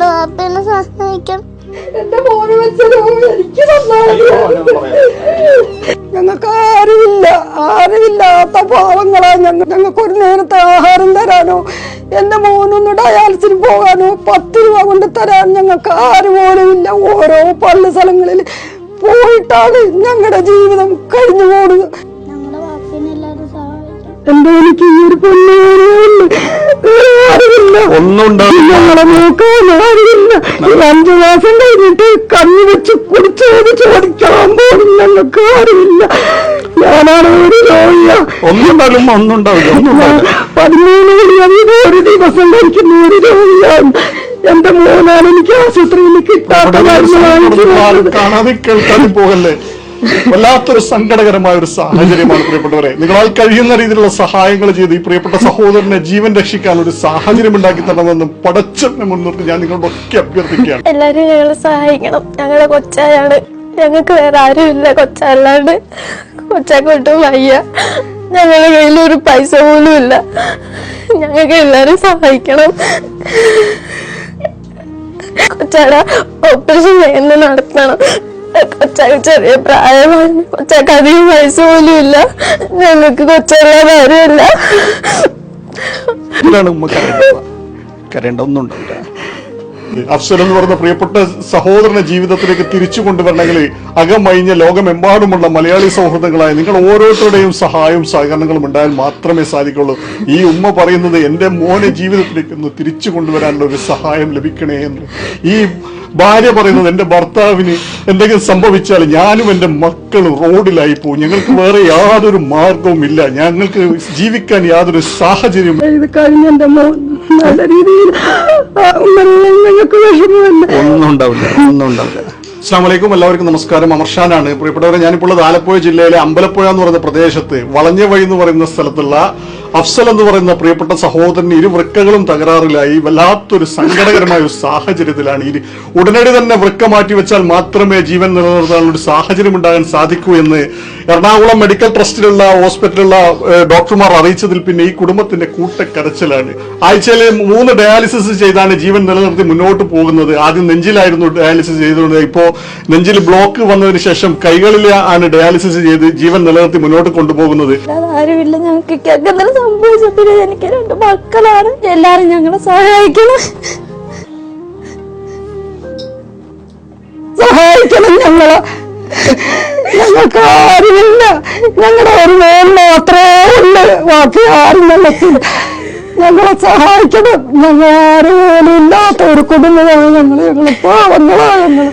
ഞങ്ങളുടെ വാപ്പേനെ സഹായിക്കണം എന്റെ മോനെ വെച്ചത് എനിക്ക് ഞങ്ങൾക്ക് ആരുമില്ല. ആരുമില്ലാത്ത പാവങ്ങളാ ഞങ്ങൾ ഞങ്ങൾക്ക് ഒരു നേരത്തെ ആഹാരം തരാനോ എന്റെ മോനൊന്ന് ഡയാലിസിന് പോകാനോ പത്ത് രൂപ കൊണ്ട് തരാൻ ഞങ്ങൾക്ക് ആരും പോലും ഇല്ല ഓരോ പള്ളി സ്ഥലങ്ങളിൽ പോയിട്ടാണ് ഞങ്ങളുടെ ജീവിതം കഴിഞ്ഞു പോകുന്നത് എനിക്ക് ഈ ഒരു ആരുമില്ല. അഞ്ചു മാസം കഴിഞ്ഞിട്ട് കണ്ണു വെച്ച് കുടിച്ചത് ചോദിക്കാൻ പോലും ഞങ്ങൾക്ക് അറിയില്ല ഞാനാണ് ഒരു രോഗിയ. ഒന്നും ഉണ്ടാവില്ല ഉമ്മ, ഒന്നും ഉണ്ടാവില്ല ഒന്നും ഉണ്ടാവില്ല. പതിമൂന്ന് മണിയധികം ഒരു ദിവസം കഴിക്കുന്ന ഒരു രോഗിയാണ്. എന്റെ മോനാണ് എനിക്ക് ആശുപത്രിയിൽ കിട്ടാത്ത മരുന്ന് വാങ്ങിച്ചു കാണാതെ കേൾക്കാതെ പോകല്ലേ? വല്ലാത്തൊരു സങ്കടകരമായ ഒരു സാഹചര്യമാണ് പ്രിയപ്പെട്ടവരെ. നിങ്ങളാൽ കഴിയുന്ന രീതിയിലുള്ള സഹായങ്ങൾ ചെയ്ത് ഈ പ്രിയപ്പെട്ട സഹോദരനെ ജീവൻ രക്ഷിക്കാൻ ഒരു സാഹചര്യം ഉണ്ടാക്കി തരണമെന്നും പടച്ചെന്നെ മുൻനിർത്തി ഞാൻ നിങ്ങളോടൊക്കെ അഭ്യർത്ഥിക്കുകയാണ്. എല്ലാരും ഞങ്ങളെ സഹായിക്കണം. ഞങ്ങളെ കൊച്ചായാണ്. ഞങ്ങൾക്ക് വേറെ ആരുമില്ല. കൊച്ചല്ലാണ്ട് കൊച്ചാക്കൊട്ടും വയ്യ. ഞങ്ങളുടെ കയ്യിൽ ഒരു പൈസ പോലും ഇല്ല. ഞങ്ങൾക്ക് എല്ലാരും സഹായിക്കണം. കൊച്ചാട ഓപ്പറേഷൻ വേഗം നടത്തണം. കൊച്ചാക്ക് ചെറിയ പ്രായമാണ്. കൊച്ചാക്ക് അധികം പൈസ പോലും ഇല്ല. ഞങ്ങൾക്ക് കൊച്ചുള്ള കാര്യമില്ല. കരയേണ്ട ഒന്നും അഫ്സൽ എന്ന് പറയുന്ന പ്രിയപ്പെട്ട സഹോദരനെ ജീവിതത്തിലേക്ക് തിരിച്ചു കൊണ്ടുവരണമെങ്കിൽ അകമഴിഞ്ഞ ലോകമെമ്പാടുമുള്ള മലയാളി സൗഹൃദങ്ങളായ നിങ്ങൾ ഓരോരുത്തരുടെയും സഹായവും സഹകരണങ്ങളും ഉണ്ടായാൽ മാത്രമേ സാധിക്കുള്ളൂ. ഈ ഉമ്മ പറയുന്നത് എന്റെ മോനെ ജീവിതത്തിലേക്ക് ഒന്ന് തിരിച്ചു കൊണ്ടുവരാനുള്ള ഒരു സഹായം ലഭിക്കണേ എന്ന്. ഈ ഭാര്യ പറയുന്നത് എന്റെ ഭർത്താവിന് എന്തെങ്കിലും സംഭവിച്ചാൽ ഞാനും എന്റെ മക്കളും റോഡിലായി പോകും. ഞങ്ങൾക്ക് വേറെ യാതൊരു മാർഗവും ഇല്ല. ഞങ്ങൾക്ക് ജീവിക്കാൻ യാതൊരു സാഹചര്യവും മോൻ നല്ല രീതിയിൽ ഞങ്ങൾക്ക് വിഷമമില്ല ഒന്നും ഉണ്ടാവില്ല ഒന്നും ഉണ്ടാവില്ല അസ്സാം വലൈക്കും എല്ലാവർക്കും നമസ്കാരം. അമർഷാനാണ് പ്രിയപ്പെട്ടവരെ ഞാനിപ്പോൾ ഉള്ളത് ആലപ്പുഴ ജില്ലയിലെ അമ്പലപ്പുഴ എന്ന് പറയുന്ന പ്രദേശത്ത് വളഞ്ഞ വഴി എന്ന് പറയുന്ന സ്ഥലത്തുള്ള അഫ്സൽ എന്ന് പറയുന്ന പ്രിയപ്പെട്ട സഹോദരൻ ഇരു വൃക്കകളും തകരാറിലായി. വല്ലാത്തൊരു സങ്കടകരമായ ഒരു സാഹചര്യത്തിലാണ് ഇനി. ഉടനടി തന്നെ വൃക്ക മാറ്റി വെച്ചാൽ മാത്രമേ ജീവൻ നിലനിർത്താനുള്ള ഒരു സാഹചര്യം ഉണ്ടാകാൻ സാധിക്കൂ എന്ന് എറണാകുളം മെഡിക്കൽ ട്രസ്റ്റിലുള്ള ഹോസ്പിറ്റലിലുള്ള ഡോക്ടർമാർ അറിയിച്ചതിൽ പിന്നെ ഈ കുടുംബത്തിന്റെ കൂട്ടക്കരച്ചിലാണ്. ആഴ്ചയിലെ മൂന്ന് ഡയാലിസിസ് ചെയ്താണ് ജീവൻ നിലനിർത്തി മുന്നോട്ട് പോകുന്നത്. ആദ്യം നെഞ്ചിലായിരുന്നു ഡയാലിസിസ് ചെയ്തുകൊണ്ട് ഇപ്പോ നെഞ്ചിൽ ബ്ലോക്ക് വന്നതിന് ശേഷം കൈകളിലാണ് ഡയാലിസിസ് ചെയ്ത് ജീവൻ നിലനിർത്തി മുന്നോട്ട് കൊണ്ടുപോകുന്നത്. ആരുമില്ല ഞങ്ങൾക്ക് എന്തെങ്കിലും സംഭവിച്ചപ്പോഴേ എനിക്ക് രണ്ട് മക്കളാണ്? എല്ലാരും ഞങ്ങളെ സഹായിക്കണം. സഹായിക്കണം ഞങ്ങളെ. ഞങ്ങൾക്ക് ആരുമില്ല. ഞങ്ങളുടെ ഒരു മോൻ മാത്രമേ ഉള്ളു. ബാക്കി ആരും ഞങ്ങൾക്ക് ഞങ്ങളെ സഹായിക്കണം. ഞങ്ങൾ ആരും ഇല്ലാത്ത ഒരു കുടുംബമാണ് ഞങ്ങൾ ഞങ്ങൾ പാവങ്ങളാണ് ഞങ്ങൾ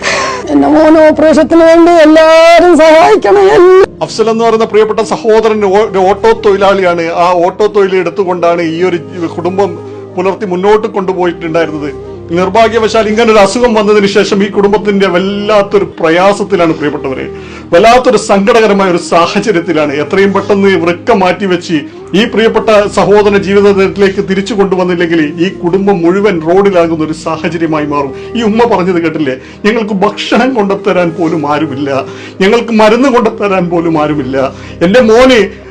എന്റെ മോൻ ഓപ്പറേഷത്തിന് വേണ്ടി എല്ലാരും സഹായിക്കണം. എല്ലാ അഫ്സൽ എന്ന് പറയുന്ന പ്രിയപ്പെട്ട സഹോദരൻ ഒരു ഓട്ടോ തൊഴിലാളിയാണ്. ആ ഓട്ടോ തൊഴിൽ എടുത്തുകൊണ്ടാണ് ഈ ഒരു കുടുംബം പുലർത്തി മുന്നോട്ട് കൊണ്ടുപോയിട്ടുണ്ടായിരുന്നത്. നിർഭാഗ്യവശാൽ ഇങ്ങനെ ഒരു അസുഖം വന്നതിന് ശേഷം ഈ കുടുംബത്തിന്റെ വല്ലാത്തൊരു പ്രയാസത്തിലാണ് പ്രിയപ്പെട്ടവരെ. വല്ലാത്തൊരു സങ്കടകരമായ ഒരു സാഹചര്യത്തിലാണ്. എത്രയും പെട്ടെന്ന് വൃക്ക മാറ്റിവെച്ച് ഈ പ്രിയപ്പെട്ട സഹോദര ജീവിത ജീവിതത്തിലേക്ക് തിരിച്ചു കൊണ്ടുവന്നില്ലെങ്കിൽ ഈ കുടുംബം മുഴുവൻ റോഡിലാകുന്ന ഒരു സാഹചര്യമായി മാറും. ഈ ഉമ്മ പറഞ്ഞത് കേട്ടില്ലേ? ഞങ്ങൾക്ക് ഭക്ഷണം കൊണ്ടുത്തരാൻ പോലും ആരുമില്ല. ഞങ്ങൾക്ക് മരുന്ന് കൊണ്ടുത്തരാൻ പോലും ആരുമില്ല. എന്റെ മോന്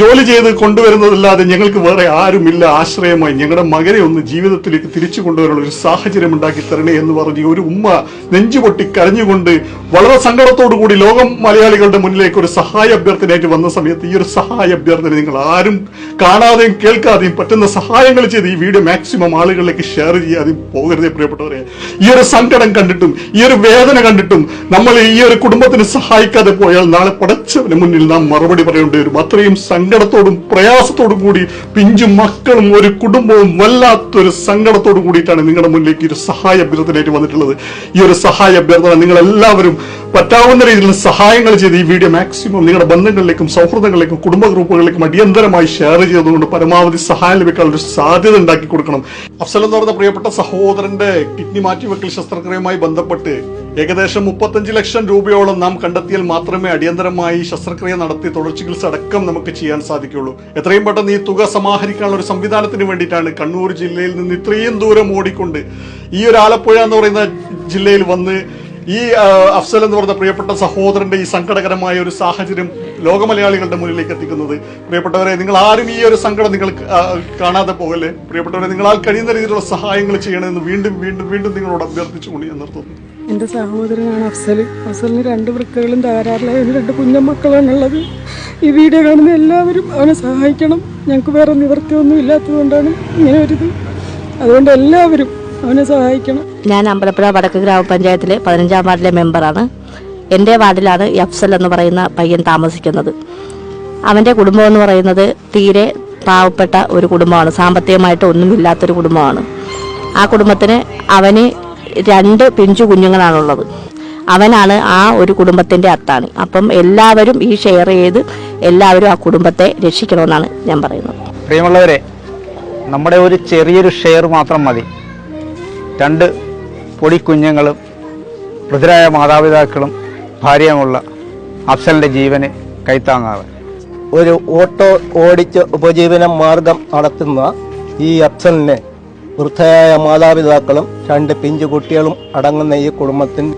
ജോലി ചെയ്ത് കൊണ്ടുവരുന്നതല്ലാതെ ഞങ്ങൾക്ക് വേറെ ആരുമില്ല. ആശ്രയമായി ഞങ്ങളുടെ മകനെ ഒന്ന് ജീവിതത്തിലേക്ക് തിരിച്ചു കൊണ്ടുവരാനുള്ള ഒരു സാഹചര്യം ഉണ്ടാക്കി തരണേ എന്ന് പറഞ്ഞ് ഒരു ഉമ്മ നെഞ്ചുപൊട്ടി കരഞ്ഞുകൊണ്ട് വളരെ സങ്കടത്തോടു കൂടി ലോകം മലയാളികളുടെ മുന്നിലേക്ക് ഒരു സഹായ അഭ്യർത്ഥനയായിട്ട് വന്ന സമയത്ത് ഈ ഒരു സഹായ അഭ്യർത്ഥന നിങ്ങൾ ആരും കാണാതെയും കേൾക്കാതെയും പറ്റുന്ന സഹായങ്ങൾ ചെയ്ത് ഈ വീഡിയോ മാക്സിമം ആളുകളിലേക്ക് ഷെയർ ചെയ്യാതെയും പോകരുതേ പ്രിയപ്പെട്ടവരെ. ഈ ഒരു സങ്കടം കണ്ടിട്ടും ഈ ഒരു വേദന കണ്ടിട്ടും നമ്മൾ ഈ ഒരു കുടുംബത്തിന് സഹായിക്കാതെ പോയാൽ നാളെ പടച്ചവന് മുന്നിൽ നാം മറുപടി പറയേണ്ടി വരും. അത്രയും സങ്കടത്തോടും പ്രയാസത്തോടും കൂടി പിഞ്ചും മക്കളും ഒരു കുടുംബവും വല്ലാത്തൊരു സങ്കടത്തോടു കൂടിയിട്ടാണ് നിങ്ങളുടെ മുന്നിലേക്ക് ഒരു സഹായ അഭ്യർത്ഥനയായിട്ട് വന്നിട്ടുള്ളത്. ഈ ഒരു സഹായ അഭ്യർത്ഥന നിങ്ങൾ എല്ലാവരും പറ്റാവുന്ന രീതിയിൽ സഹായങ്ങൾ ചെയ്ത് ഈ വീഡിയോ മാക്സിമം നിങ്ങളുടെ ബന്ധങ്ങളിലേക്കും സൗഹൃദങ്ങളിലേക്കും കുടുംബ ഗ്രൂപ്പുകളിലേക്കും അടിയന്തരമായി ഷെയർ ചെയ്തുകൊണ്ട് പരമാവധി സഹായം ലഭിക്കാനുള്ള സാധ്യത ഉണ്ടാക്കി കൊടുക്കണം. അഫ്സൽ എന്ന് പറഞ്ഞ പ്രിയപ്പെട്ട സഹോദരന്റെ കിഡ്നി മാറ്റിവെക്കൽ ശസ്ത്രക്രിയയുമായി ബന്ധപ്പെട്ട് ഏകദേശം മുപ്പത്തഞ്ച് ലക്ഷം രൂപയോളം നാം കണ്ടെത്തിയാൽ മാത്രമേ അടിയന്തരമായി ശസ്ത്രക്രിയ നടത്തി തുടർ ചികിത്സ അടക്കം നമുക്ക് ചെയ്യാൻ സാധിക്കുള്ളൂ എത്രയും പെട്ടെന്ന് ഈ തുക സമാഹരിക്കാനുള്ള ഒരു സംവിധാനത്തിന് വേണ്ടിയിട്ടാണ് കണ്ണൂർ ജില്ലയിൽ നിന്ന് ഇത്രയും ദൂരം ഓടിക്കൊണ്ട് ഈ ഒരു ആലപ്പുഴ എന്ന് പറയുന്ന ജില്ലയിൽ വന്ന് ഈ അഫ്സൽ എന്ന് പറഞ്ഞ പ്രിയപ്പെട്ട സഹോദരന്റെ ഈ സങ്കടകരമായ ഒരു സാഹചര്യം ലോക മലയാളികളുടെ മുന്നിലേക്ക് എത്തിക്കുന്നത്. പ്രിയപ്പെട്ടവരെ നിങ്ങൾ ആരും ഈ ഒരു സങ്കടം നിങ്ങൾ കാണാതെ പോകല്ലേ? പ്രിയപ്പെട്ടവരെ നിങ്ങളാൽ കഴിയുന്ന രീതിയിലുള്ള സഹായങ്ങൾ ചെയ്യണമെന്ന് വീണ്ടും വീണ്ടും വീണ്ടും നിങ്ങളോട് അഭ്യർത്ഥിച്ചുകൊണ്ട് ഞാൻ നിർത്തുന്നു. എന്റെ സഹോദരനാണ് അഫ്സൽ. അഫ്സലിന് രണ്ട് വൃക്കകളും തകരാറിലായ. രണ്ട് കുഞ്ഞമക്കളാണുള്ളത് ഈ വീഡിയോ കാണുന്ന എല്ലാവരും അവനെ സഹായിക്കണം. ഞങ്ങൾക്ക് വേറെ നിവൃത്തിയൊന്നും ഇല്ലാത്തതുകൊണ്ടാണ് ഇങ്ങനെ ഒരു അതുകൊണ്ട് എല്ലാവരും അവനെ സഹായിക്കണം. ഞാൻ അമ്പലപ്പുഴ വടക്ക് ഗ്രാമപഞ്ചായത്തിലെ പതിനഞ്ചാം വാർഡിലെ മെമ്പറാണ്. എന്റെ വാർഡിലാണ് എഫ്സൽ എന്ന് പറയുന്ന പയ്യൻ താമസിക്കുന്നത്. അവന്റെ കുടുംബം എന്ന് പറയുന്നത് തീരെ പാവപ്പെട്ട ഒരു കുടുംബമാണ്. സാമ്പത്തികമായിട്ട് ഒന്നുമില്ലാത്തൊരു കുടുംബമാണ്. ആ കുടുംബത്തിന് അവന് രണ്ട് പിഞ്ചു കുഞ്ഞുങ്ങളാണുള്ളത്. അവനാണ് ആ ഒരു കുടുംബത്തിന്റെ അത്താണി. അപ്പം എല്ലാവരും ഈ ഷെയർ ചെയ്ത് എല്ലാവരും ആ കുടുംബത്തെ രക്ഷിക്കണമെന്നാണ് ഞാൻ പറയുന്നത്. പ്രിയമുള്ളവരെ നമ്മുടെ ഒരു ചെറിയൊരു ഷെയർ മാത്രം മതി. രണ്ട് പൊടിക്കുഞ്ഞുങ്ങളും വൃദ്ധരായ മാതാപിതാക്കളും ഭാര്യയുമുള്ള അഫ്സലിന്റെ ജീവന് കൈത്താങ്ങാറ് ഒരു ഓട്ടോ ഓടിച്ച് ഉപജീവന മാർഗം നടത്തുന്ന ഈ അഫ്സലിനെ വൃദ്ധയായ മാതാപിതാക്കളും രണ്ട് പിഞ്ചു കുട്ടികളും അടങ്ങുന്ന ഈ കുടുംബത്തിന്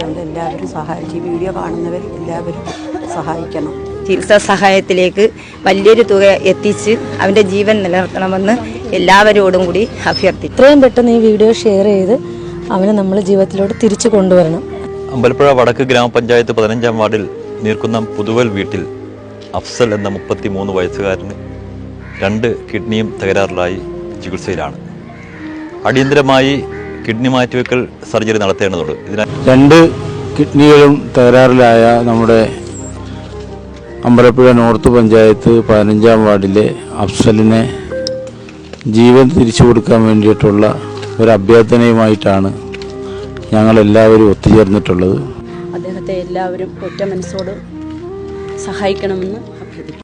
നമ്മുടെ എല്ലാവരും സഹായിച്ച് ഈ വീഡിയോ കാണുന്നവർ എല്ലാവരും സഹായിക്കണം. ചികിത്സാ സഹായത്തിലേക്ക് വലിയൊരു തുക എത്തിച്ച് അവന്റെ ജീവൻ നിലനിർത്തണമെന്ന് എല്ലാവരോടും കൂടി അഭ്യർത്ഥിക്കുന്നു എത്രയും പെട്ടെന്ന് ഈ വീഡിയോ ഷെയർ ചെയ്ത് അവനെ നമ്മൾ ജീവിതത്തിലോട്ട് തിരിച്ചു കൊണ്ടുവരണം. അമ്പലപ്പുഴ വടക്ക് ഗ്രാമപഞ്ചായത്ത് പതിനഞ്ചാം വാർഡിൽ നീർക്കുന്നം പുതുവൽ വീട്ടിൽ അഫ്സൽ എന്ന മുപ്പത്തി മൂന്ന് വയസ്സുകാരന് രണ്ട് കിഡ്നിയും തകരാറിലായി ചികിത്സയിലാണ്. അടിയന്തരമായി കിഡ്നി മാറ്റിവെക്കൽ സർജറി നടത്തേണ്ടതുണ്ട്. ഇതിനായി രണ്ട് കിഡ്നികളും തകരാറിലായ നമ്മുടെ അമ്പലപ്പുഴ നോർത്ത് പഞ്ചായത്ത് പതിനഞ്ചാം വാർഡിലെ അഫ്സലിനെ ജീവൻ തിരിച്ചു കൊടുക്കാൻ വേണ്ടിയിട്ടുള്ള ഒരു അഭ്യർത്ഥനയുമായിട്ടാണ് ഞങ്ങളെല്ലാവരും ഒത്തുചേർന്നിട്ടുള്ളത്. അദ്ദേഹത്തെ എല്ലാവരും ഒറ്റ മനസ്സോട് സഹായിക്കണമെന്ന്